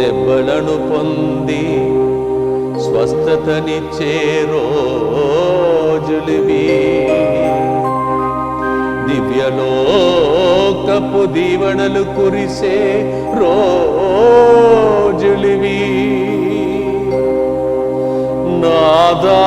దెబ్బలను పొంది స్వస్థతనిచ్చే రోజులివి దివ్యలోకపు దీవెనలు కురిసే రోజులివి. నాదా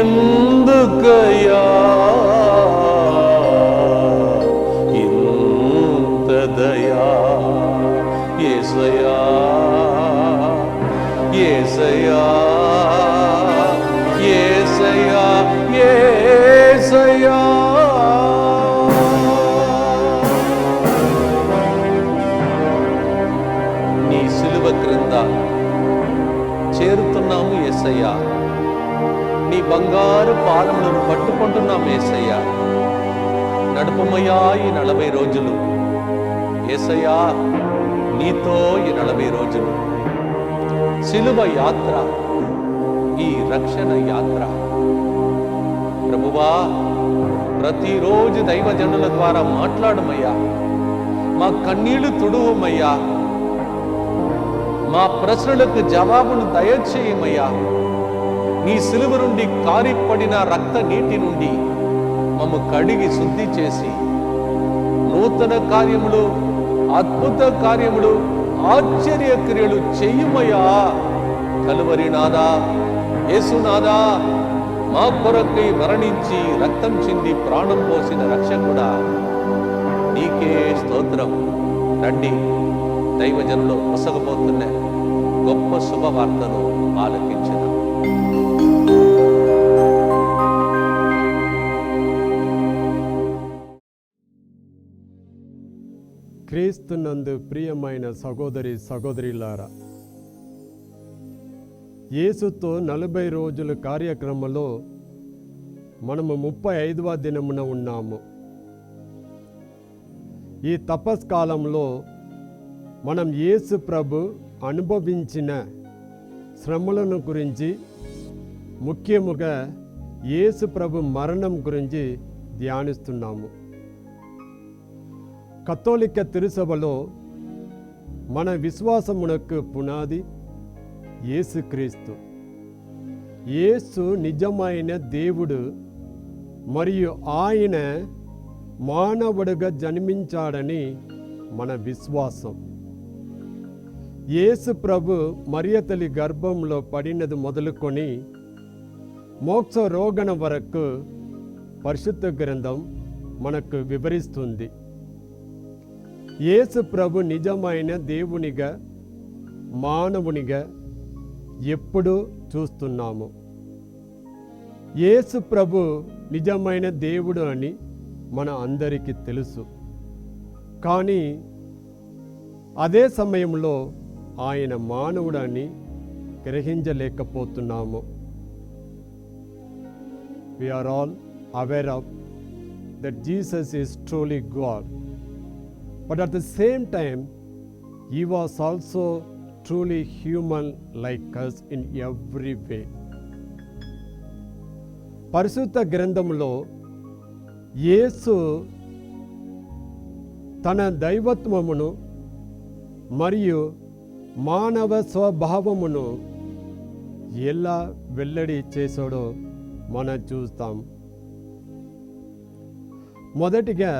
ఎందుకయ్యా ఇంత దయా ఏసయా ఏసయా ఏసయా ఏసయా నీ సిలువ క్రింద చేరుతున్నాము ఏసయ్యా నీ బంగారు పాదములను పట్టుకుంటున్నాం ఏసయ్యా. నడుపమయ్యా ఈ నలభై రోజులు. ఏసయ్యా నీతో ఈ నలభై రోజులు. సిలువ యాత్ర ఈ రక్షణ యాత్ర. ప్రభువా ప్రతిరోజు దైవజనుల ద్వారా మాట్లాడమయ్యా. మా కన్నీళ్ళు తుడువమయ్యా. మా ప్రశ్నలకు జవాబును దయచేయమయ్యా. నీ సిలువ నుండి కారిపడిన రక్త నీటి నుండి మమ్ము కడిగి శుద్ధి చేసి నూతన కార్యములు అద్భుత కార్యములు ఆశ్చర్య క్రియలు చెయ్యుమయ్యా కలువరి నాదా యేసునాదా మా కొరకై మరణించి రక్తం చెంది ప్రాణం పోసిన రక్షకుడా. నీకే స్తోత్రం. రండి దైవజనులు ముసగబోతున్న గొప్ప శుభవార్తను ఆలకి క్రీస్తునందు ప్రియమైన సహోదరి సహోదరిలారా యేసుతో నలభై రోజుల కార్యక్రమంలో మనము ముప్పై ఐదవ దినమున ఉన్నాము. ఈ తపస్కాలంలో మనం యేసు ప్రభు అనుభవించిన శ్రమలను గురించి ముఖ్యముగా యేసు ప్రభు మరణం గురించి ధ్యానిస్తున్నాము. కథోలిక తిరుసభలో మన విశ్వాసమునకు పునాది యేసుక్రీస్తు. యేసు నిజమైన దేవుడు మరియు ఆయన మానవుడుగా జన్మించాడని మన విశ్వాసం. యేసు ప్రభు మరియతలి గర్భంలో పడినది మొదలుకొని మోక్ష రోగణ వరకు పరిశుద్ధ గ్రంథం మనకు వివరిస్తుంది. యేసు ప్రభు నిజమైన దేవునిగా మానవునిగా ఎప్పుడూ చూస్తున్నాము. యేసు ప్రభు నిజమైన దేవుడు అని మన అందరికీ తెలుసు. కానీ అదే సమయంలో ఆయన మానవుడని గ్రహించలేకపోతున్నాము. We are all aware of that Jesus is truly God but at the same time he was also truly human like us in every way పరిశుద్ధ గ్రంథంలో యేసు తన దైవత్వమును మరియు మానవ స్వభావమును ఎలా వెల్లడి చేశాడో మనం చూస్తాం మొదటిగా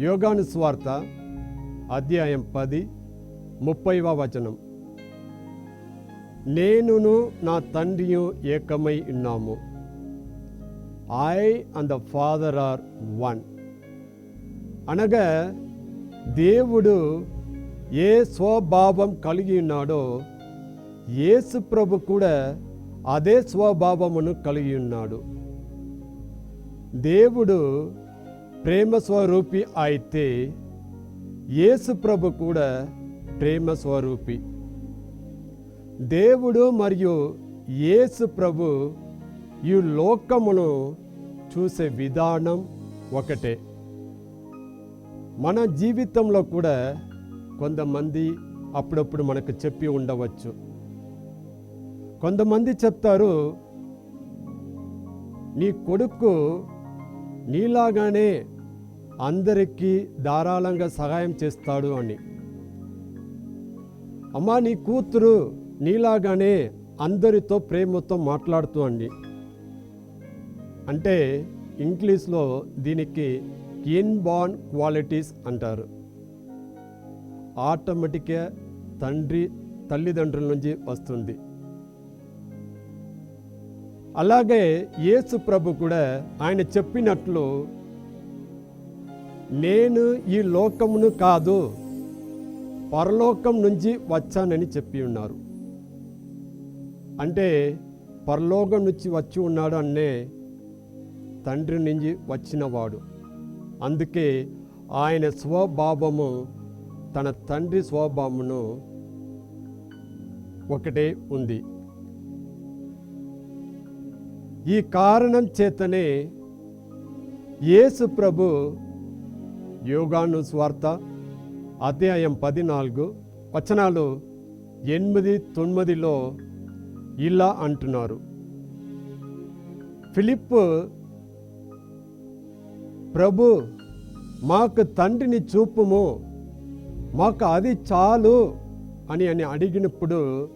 యోగాను స్వార్త అధ్యాయం పది ముప్పైవ వచనం. నేనును నా తండ్రియు ఏకమై ఉన్నాము. I and the Father are one అనగా దేవుడు ఏ స్వభావం కలిగి ఉన్నాడో యేసు ప్రభు కూడా అదే స్వభావమును కలిగి ఉన్నాడు. దేవుడు ప్రేమ స్వరూపి అయితే యేసు ప్రభు కూడా ప్రేమ స్వరూపి దేవుడు మరియు యేసు ప్రభు ఈ లోకమును చూసే విధానం ఒకటే. మన జీవితంలో కూడా కొంతమంది అప్పుడప్పుడు మనకు చెప్పి ఉండవచ్చు. కొంతమంది చెప్తారు నీ కొడుకు నీలాగానే అందరికీ ధారాళంగా సహాయం చేస్తాడు అని. అమ్మా నీ కూతురు నీలాగానే అందరితో ప్రేమతో మాట్లాడుతూ అండి అంటే ఇంగ్లీష్లో దీనికి ఇన్బార్న్ క్వాలిటీస్ అంటారు. ఆటోమేటిక్గా తండ్రి తల్లిదండ్రుల నుంచి వస్తుంది. అలాగే యేసు ప్రభు కూడా ఆయన చెప్పినట్లు నేను ఈ లోకమును కాదు పరలోకం నుంచి వచ్చానని చెప్పి ఉన్నారు. అంటే పరలోకం నుంచి వచ్చి ఉన్నాడు అనే తండ్రి నుంచి వచ్చినవాడు. అందుకే ఆయన స్వభావము తన తండ్రి స్వభావమును ఒకటే ఉంది. ఈ కారణం చేతనే యేసు ప్రభు యోగాను స్వార్త అధ్యాయం పద్నాలుగు వచనాలు ఎనిమిది తొమ్మిదిలో ఇలా అంటున్నారు. ఫిలిప్ ప్రభు మాకు తండ్రిని చూపుము మాకు అది చాలు అని అని అడిగినప్పుడు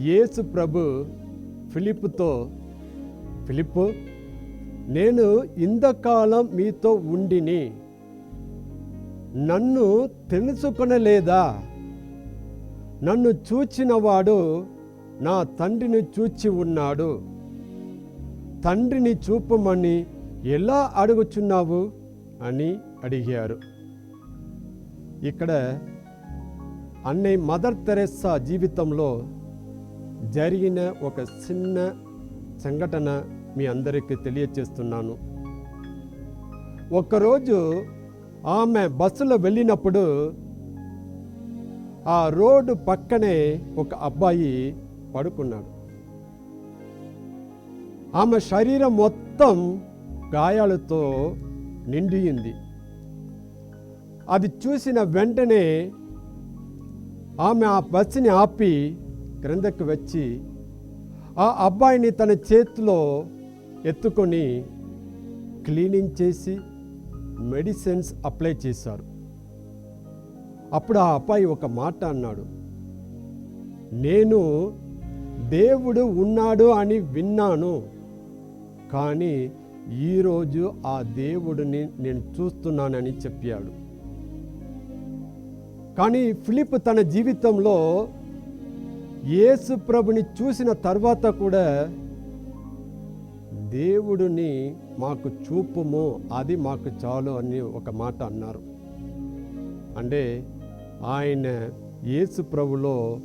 యేసు ప్రభు ఫిలిప్తో ఫిలిప్ నేను ఇంతకాలం మీతో ఉండిని నన్ను తెలుసుకొనలేదా? నన్ను చూచినవాడు నా తండ్రిని చూచి ఉన్నాడు. తండ్రిని చూపమని ఎలా అడుగుచున్నావు? అని అడిగారు. ఇక్కడ అన్నయ్య మదర్ తెరెస్సా జీవితంలో జరిగిన ఒక చిన్న సంఘటన మీ అందరికీ తెలియచేస్తున్నాను. ఒకరోజు ఆమె బస్సులో వెళ్ళినప్పుడు ఆ రోడ్డు పక్కనే ఒక అబ్బాయి పడుకున్నాడు. ఆమె శరీరం మొత్తం గాయాలతో నిండియింది. అది చూసిన వెంటనే ఆమె ఆ బస్సుని ఆపి క్రిందకు వచ్చి ఆ అబ్బాయిని తన చేతిలో ఎత్తుకొని క్లీనింగ్ చేసి మెడిసిన్స్ అప్లై చేశారు. అప్పుడు ఆ అబ్బాయి ఒక మాట అన్నాడు. నేను దేవుడు ఉన్నాడు అని విన్నాను. కానీ ఈరోజు ఆ దేవుడిని నేను చూస్తున్నానని చెప్పాడు. కానీ ఫిలిప్ తన జీవితంలో యేసు ప్రభుని చూసిన తర్వాత కూడా దేవుడిని మాకు చూపుము అది మాకు చాలు అని ఒక మాట అన్నారు. అంటే ఆయన యేసు ప్రభులో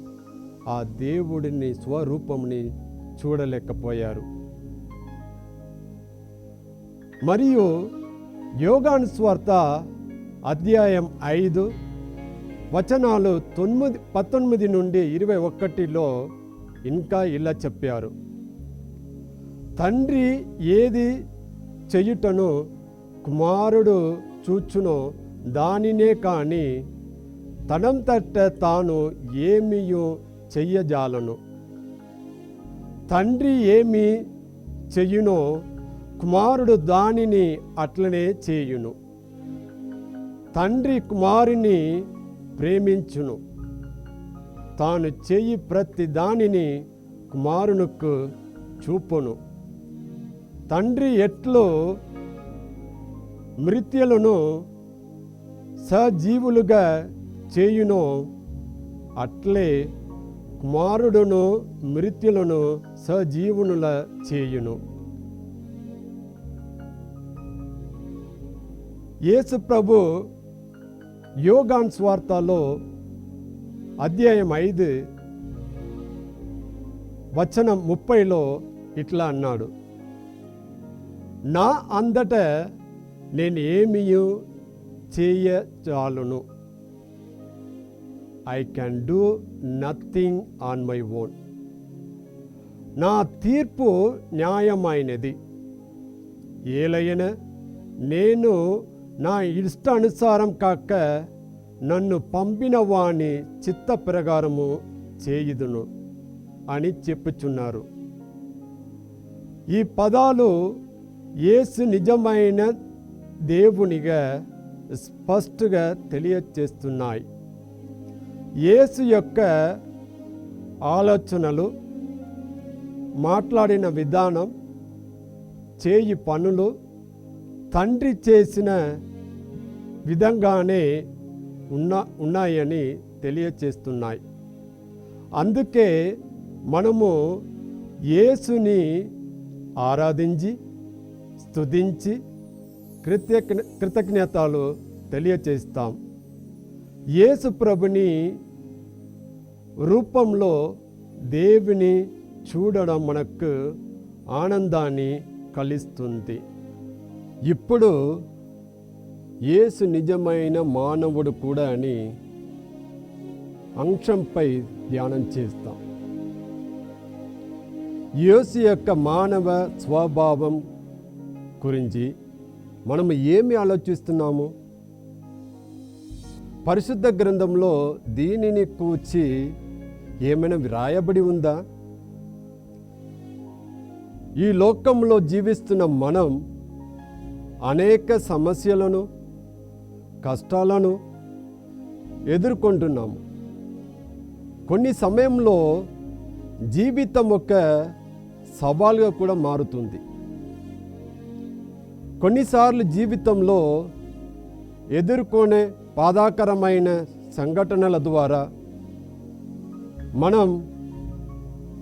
ఆ దేవుడిని స్వరూపంని చూడలేకపోయారు. మరియు యోగానుస్వార్త అధ్యాయం ఐదు వచనాలు తొమ్మిది పంతొమ్మిది నుండి ఇరవై ఒకటిలో ఇంకా ఇలా చెప్పారు. తండ్రి ఏది చెయ్యుటను కుమారుడు చూచునో దానినే కాని తనంతట తాను ఏమియో చెయ్యజాలను. తండ్రి ఏమి చెయ్యునో కుమారుడు దానిని అట్లనే చేయును. తండ్రి కుమారుని ప్రేమించును. తాను చేయి ప్రతి దానిని కుమారునికి చూపును. తండ్రి ఎట్లు మృత్యులను సజీవులుగా చేయునో అట్లే కుమారుడును మృత్యులను సజీవునుల చేయును. యేసు ప్రభు యోగాన్ స్వార్థలో అధ్యాయం ఐదు వచనం ముప్పైలో ఇట్లా అన్నాడు. నా అందట నేను ఏమియు చేయజాలును I can do nothing on my own నా తీర్పు న్యాయమైనది. ఏలయన నేను నా ఇష్టానుసారం కాక నన్ను పంపిన వాణి చిత్త ప్రకారము చేయుదును అని చెప్పుచున్నారు. ఈ పదాలు యేసు నిజమైన దేవునిగా స్పష్టంగా తెలియచేస్తున్నాయి. యేసు యొక్క ఆలోచనలు మాట్లాడిన విధానం చేయి పనులు తండ్రి చేసిన విధంగానే ఉన్న ఉన్నాయని తెలియచేస్తున్నాయి. అందుకే మనము యేసుని ఆరాధించి స్తుతించి కృతజ్ఞ కృతజ్ఞతలు తెలియచేస్తాం. యేసు ప్రభుని రూపంలో దేవుని చూడడం మనకు ఆనందాన్ని కలిస్తుంది. ఇప్పుడు యేసు నిజమైన మానవుడు కూడా అని అంశంపై ధ్యానం చేస్తాం. యేసు యొక్క మానవ స్వభావం గురించి మనం ఏమి ఆలోచిస్తున్నాము? పరిశుద్ధ గ్రంథంలో దీనిని కూర్చి ఏమైనా వ్రాయబడి ఉందా? ఈ లోకంలో జీవిస్తున్న మనం అనేక సమస్యలను కష్టాలను ఎదుర్కొంటున్నాము. కొన్ని సమయంలో జీవితం ఒక సవాలుగా కూడా మారుతుంది. కొన్నిసార్లు జీవితంలో ఎదుర్కొనే బాధాకరమైన సంఘటనల ద్వారా మనం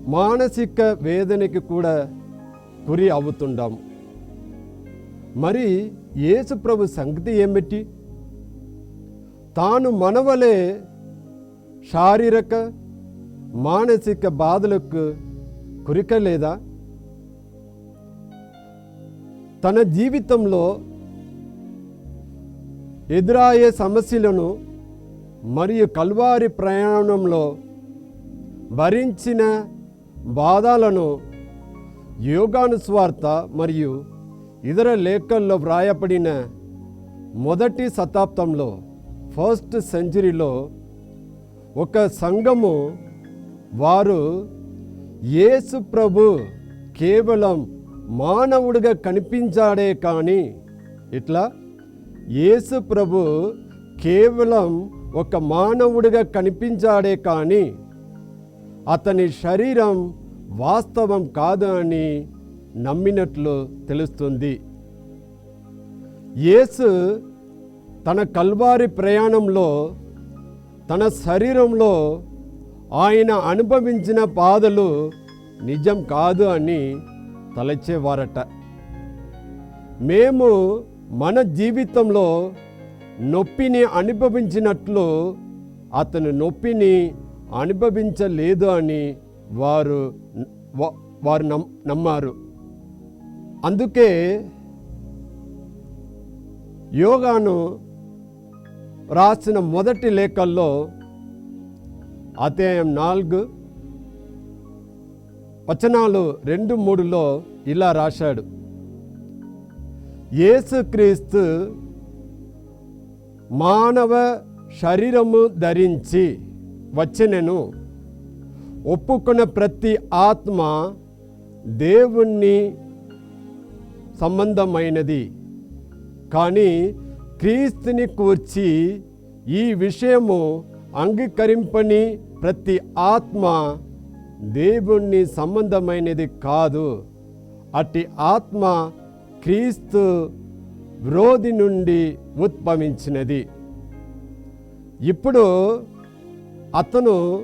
మానసిక వేదనకి కూడా గురి అవుతుంటాం. మరి యేసు ప్రభు సంగతి ఏమిటి? తాను మనవలే శారీరక మానసిక బాధలకు కురికలేదా తన జీవితంలో ఎదురయ్యే సమస్యలను మరియు కల్వారి ప్రయాణంలో భరించిన బాధలను యోగానుస్వార్థ మరియు ఇతర లేఖల్లో వ్రాయబడిన మొదటి శతాబ్దంలో ఫస్ట్ సెంచరీలో ఒక సంఘము వారు యేసు ప్రభు కేవలం మానవుడిగా కనిపించాడే కానీ ఇట్లా యేసు ప్రభు కేవలం ఒక మానవుడిగా కనిపించాడే కానీ అతని శరీరం వాస్తవం కాదు అని నమ్మినట్లు తెలుస్తుంది. యేసు తన కల్వారి ప్రయాణంలో తన శరీరంలో ఆయన అనుభవించిన బాధలు నిజం కాదు అని తలచేవారట మేము మన జీవితంలో నొప్పిని అనుభవించినట్లు అతను నొప్పిని అనుభవించలేదు అని వారు వారు నమ్ నమ్మారు. అందుకే యోగాను రాసిన మొదటి లేఖల్లో అధ్యాయం నాలుగు వచనాలు రెండు మూడులో ఇలా రాశాడు. యేసుక్రీస్తు మానవ శరీరము ధరించి వచ్చినను. ఒప్పుకున్న ప్రతి ఆత్మ దేవుణ్ణి సంబంధమైనది. కానీ క్రీస్తుని కూర్చి ఈ విషయము అంగీకరింపని ప్రతి ఆత్మ దేవుణ్ణి సంబంధమైనది కాదు. అట్టి ఆత్మ క్రీస్తు విరోధి నుండి ఉద్భవించినది. ఇప్పుడు అతను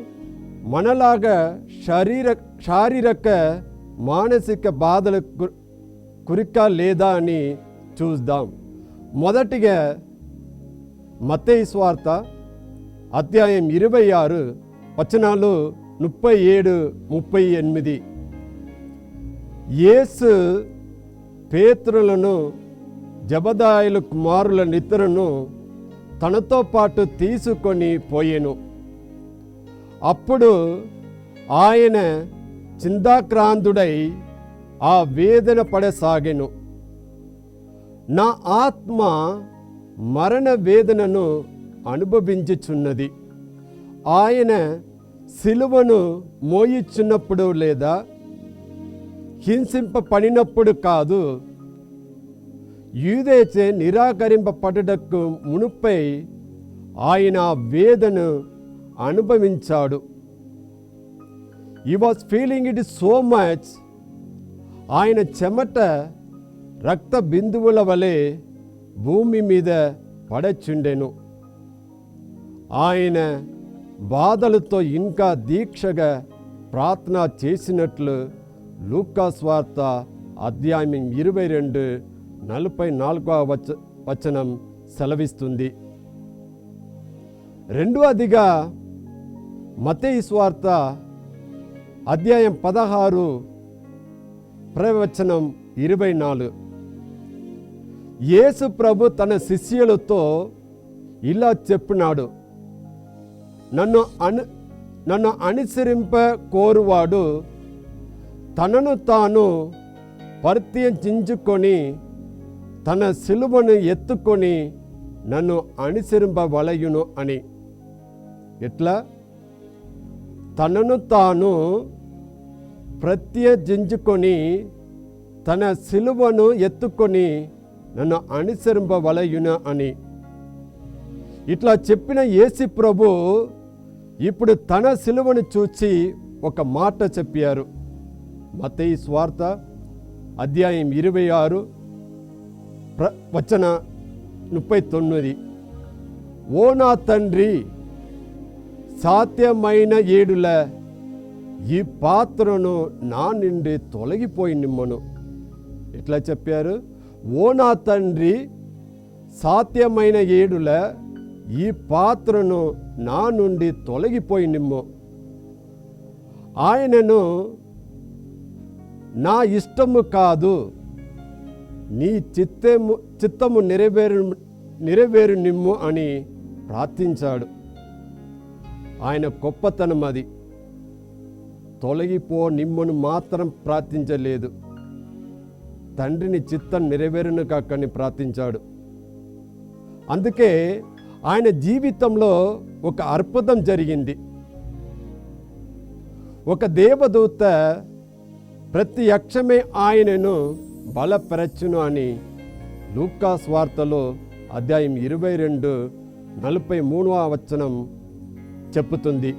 మనలాగా శరీర శారీరక మానసిక బాధలకు కురికా కురిక లేదా అని చూద్దాం. మొదటిగా మతేశ్వార్త అధ్యాయం ఇరవై ఆరు వచనాలు ముప్పై ఏడు ముప్పై ఎనిమిది. యేసు పేతురులను జబదాయుల కుమారుల నిద్రను తనతో పాటు తీసుకొని పోయాను. అప్పుడు ఆయన చిందాక్రాంతుడై ఆ వేదన పడసాగెను. నా ఆత్మ మరణ వేదనను అనుభవించుచున్నది. ఆయన సిలువను మోయిచ్చున్నప్పుడు లేదా హింసింపబడినప్పుడు కాదు. యూదేచే నిరాకరింపబడుటకు మునుపై ఆయన వేదను అనుభవించాడు. He was feeling it so much ఆయన చెమట రక్త బిందువుల వలె భూమి మీద పడచుండెను. ఆయన బాధలతో ఇంకా దీక్షగా ప్రార్థన చేసినట్లు లూకాస్ వార్త అధ్యాయం ఇరవై రెండు నలభై నాలుగవ వచ వచనం సెలవిస్తుంది. రెండవదిగా మతయి స్వార్త అధ్యాయం పదహారు ప్రవచనం ఇరవై నాలుగు. యేసు ప్రభు తన శిష్యులతో ఇలా చెప్పినాడు నన్ను అను నన్ను అనుసరింప కోరువాడు తనను తాను పరిత్యజించుకొని తన సిలువను ఎత్తుకొని నన్ను అనుసరింపవలయును అని. ఎట్లా? తనను తాను ప్రత్యజించుకొని తన సిలువను ఎత్తుకొని నన్ను అనుసరింపవలయును అని. ఇట్లా చెప్పిన యేసి ప్రభు ఇప్పుడు తన సిలువను చూచి ఒక మాట చెప్పారు. మతయి స్వార్థ అధ్యాయం ఇరవై ఆరు ప్ర వచన ముప్పై తొమ్మిది. ఓ నా తండ్రి సాధ్యమైన ఏడుల ఈ పాత్రను నా నుండి తొలగిపోయి నిమ్మను. ఎట్లా చెప్పారు? ఓ నా తండ్రి సాధ్యమైన ఏడుల ఈ పాత్రను నా నుండి తొలగిపోయి నిమ్ము. ఆయనను నా ఇష్టము కాదు. నీ చిత్తము చిత్తము నెరవేరు నెరవేరు నిమ్ము అని ప్రార్థించాడు. ఆయన గొప్పతనం అది. తొలగిపో నిమ్మును మాత్రం ప్రార్థించలేదు. తండ్రిని చిత్తం నెరవేరును కాకని ప్రార్థించాడు. అందుకే ఆయన జీవితంలో ఒక అద్భుతం జరిగింది. ఒక దేవదూత ప్రతి యక్షమే ఆయనను బలపరచును అని లూకాస్ స్వార్తలో అధ్యాయం ఇరవై రెండు నలభై మూడవ వచనం చెప్పుతుంది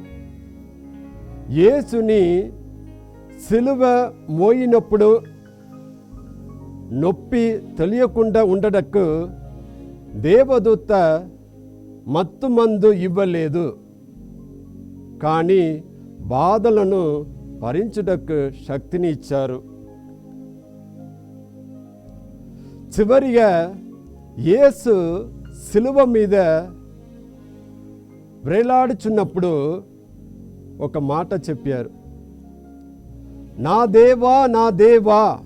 యేసుని సిలువ మోయినప్పుడు నొప్పి తెలియకుండా ఉండటకు దేవదూత మత్తుమందు ఇవ్వలేదు. కానీ బాధలను భరించుటకు శక్తిని ఇచ్చారు. చివరిగా యేసు సిలువ మీద వ్రేలాడుచున్నప్పుడు ఒక మాట చెప్పారు. నా దేవా నా దేవా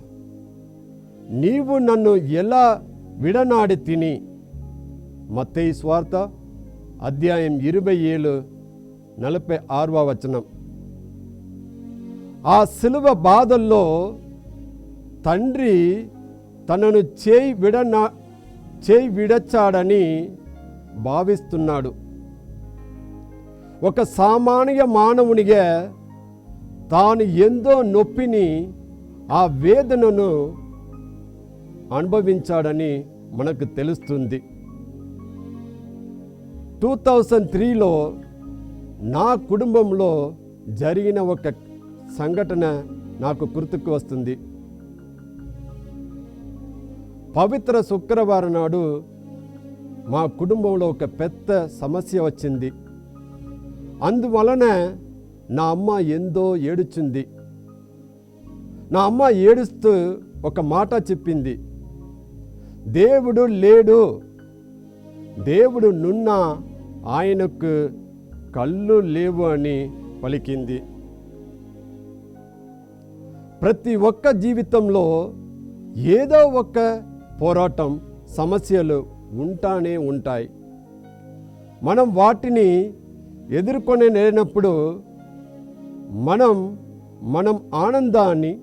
నీవు నన్ను ఎలా విడనాడి తిని? మత్తయి స్వార్థ అధ్యాయం ఇరవై ఏడు నలభై ఆరవ వచనం. ఆ సిలువ బాధల్లో తండ్రి తనను చేయి విడనా చేయి విడచాడని భావిస్తున్నాడు. ఒక సామాన్య మానవునిగా తాను ఎంతో నొప్పిని ఆ వేదనను అనుభవించాడని మనకు తెలుస్తుంది. టూ థౌజండ్ త్రీలో నా కుటుంబంలో జరిగిన ఒక సంఘటన నాకు గుర్తుకు వస్తుంది. పవిత్ర శుక్రవారం నాడు మా కుటుంబంలో ఒక పెద్ద సమస్య వచ్చింది. అందువలన నా అమ్మ ఎంతో ఏడుచుంది. నా అమ్మ ఏడుస్తూ ఒక మాట చెప్పింది. దేవుడు లేడు. దేవుడు నున్న ఆయనకు కళ్ళు లేవు అని పలికింది. ప్రతి ఒక్క జీవితంలో ఏదో ఒక పోరాటం సమస్యలు ఉంటానే ఉంటాయి. మనం వాటిని ఎదుర్కొనే లేనప్పుడు మనం మనం ఆనందాన్ని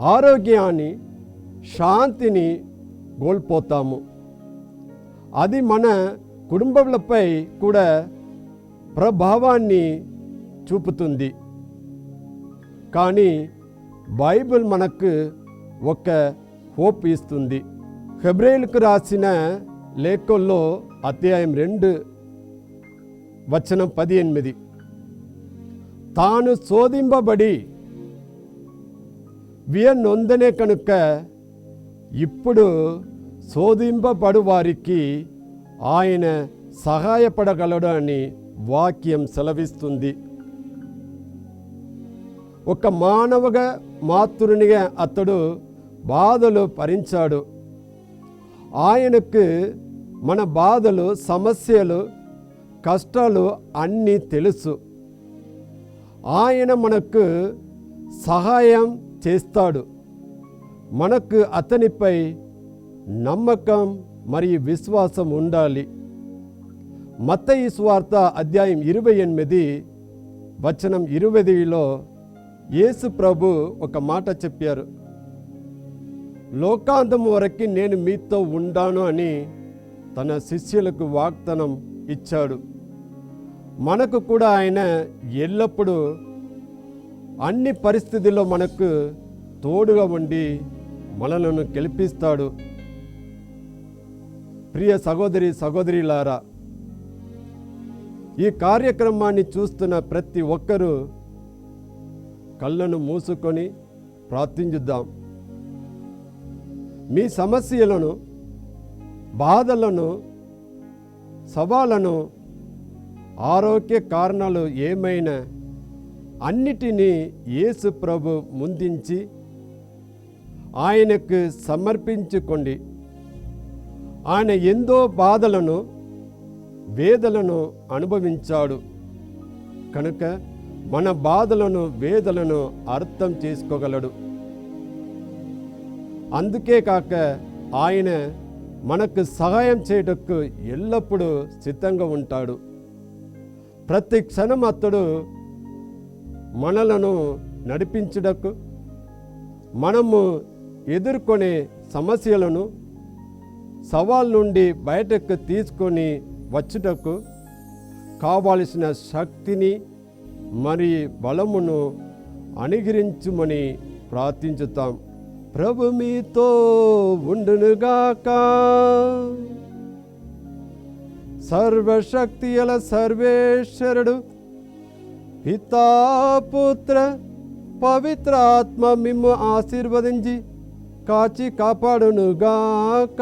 ఆరోగ్యాన్ని శాంతిని కోల్పోతాము. అది మన కుటుంబాలపై కూడా ప్రభావాన్ని చూపుతుంది. కానీ బైబిల్ మనకు ఒక హోప్ ఇస్తుంది. హెబ్రేలుకు రాసిన లేఖల్లో అధ్యాయం రెండు వచనం పదిహేనిమిది. తాను శోధింపబడి వియనొందనే కనుక ఇప్పుడు శోధింపబడు వారికి ఆయన సహాయపడగలడు అని వాక్యం సెలవిస్తుంది. ఒక మానవగా మాతృనిగా అతడు బాధలు భరించాడు. ఆయనకు మన బాధలు సమస్యలు కష్టాలు అన్నీ తెలుసు. ఆయన మనకు సహాయం చేస్తాడు. మనకు అతనిపై నమ్మకం మరియు విశ్వాసం ఉండాలి. మత్తయి స్వార్త అధ్యాయం ఇరవై ఎనిమిది వచనం ఇరవైలో యేసు ప్రభు ఒక మాట చెప్పారు. లోకాంతం వరకు నేను మీతో ఉండాను అని తన శిష్యులకు వాగ్దానం ఇచ్చాడు. మనకు కూడా ఆయన ఎల్లప్పుడూ అన్ని పరిస్థితుల్లో మనకు తోడుగా ఉండి మనలను గెలిపిస్తాడు. ప్రియ సహోదరి సహోదరిలారా ఈ కార్యక్రమాన్ని చూస్తున్న ప్రతి ఒక్కరూ కళ్ళను మూసుకొని ప్రార్థించుద్దాం మీ సమస్యలను బాధలను సవాళ్ళను ఆరోగ్య కారణాలు ఏమైనా అన్నిటినీ యేసు ప్రభు ముందించి ఆయనకు సమర్పించుకోండి. ఆయన ఎంతో బాధలను వేదలను అనుభవించాడు. కనుక మన బాధలను వేదలను అర్థం చేసుకోగలడు. అందుకే కాక ఆయన మనకు సహాయం చేయటకు ఎల్లప్పుడూ సిద్ధంగా ఉంటాడు. ప్రతి క్షణం అతడు మనలను నడిపించుటకు మనము ఎదుర్కొనే సమస్యలను సవాల్ నుండి బయటకు తీసుకొని వచ్చుటకు కావలసిన శక్తిని మరి బలమును అనుగ్రహించుమని ప్రార్థించుతాం. ప్రభు మీతో ఉండునుగాక. సర్వశక్తి అల సర్వేశ్వరుడు పితాపుత్ర పవిత్రాత్మ మిమ్ము ఆశీర్వదించి కాచి కాపాడునుగాక.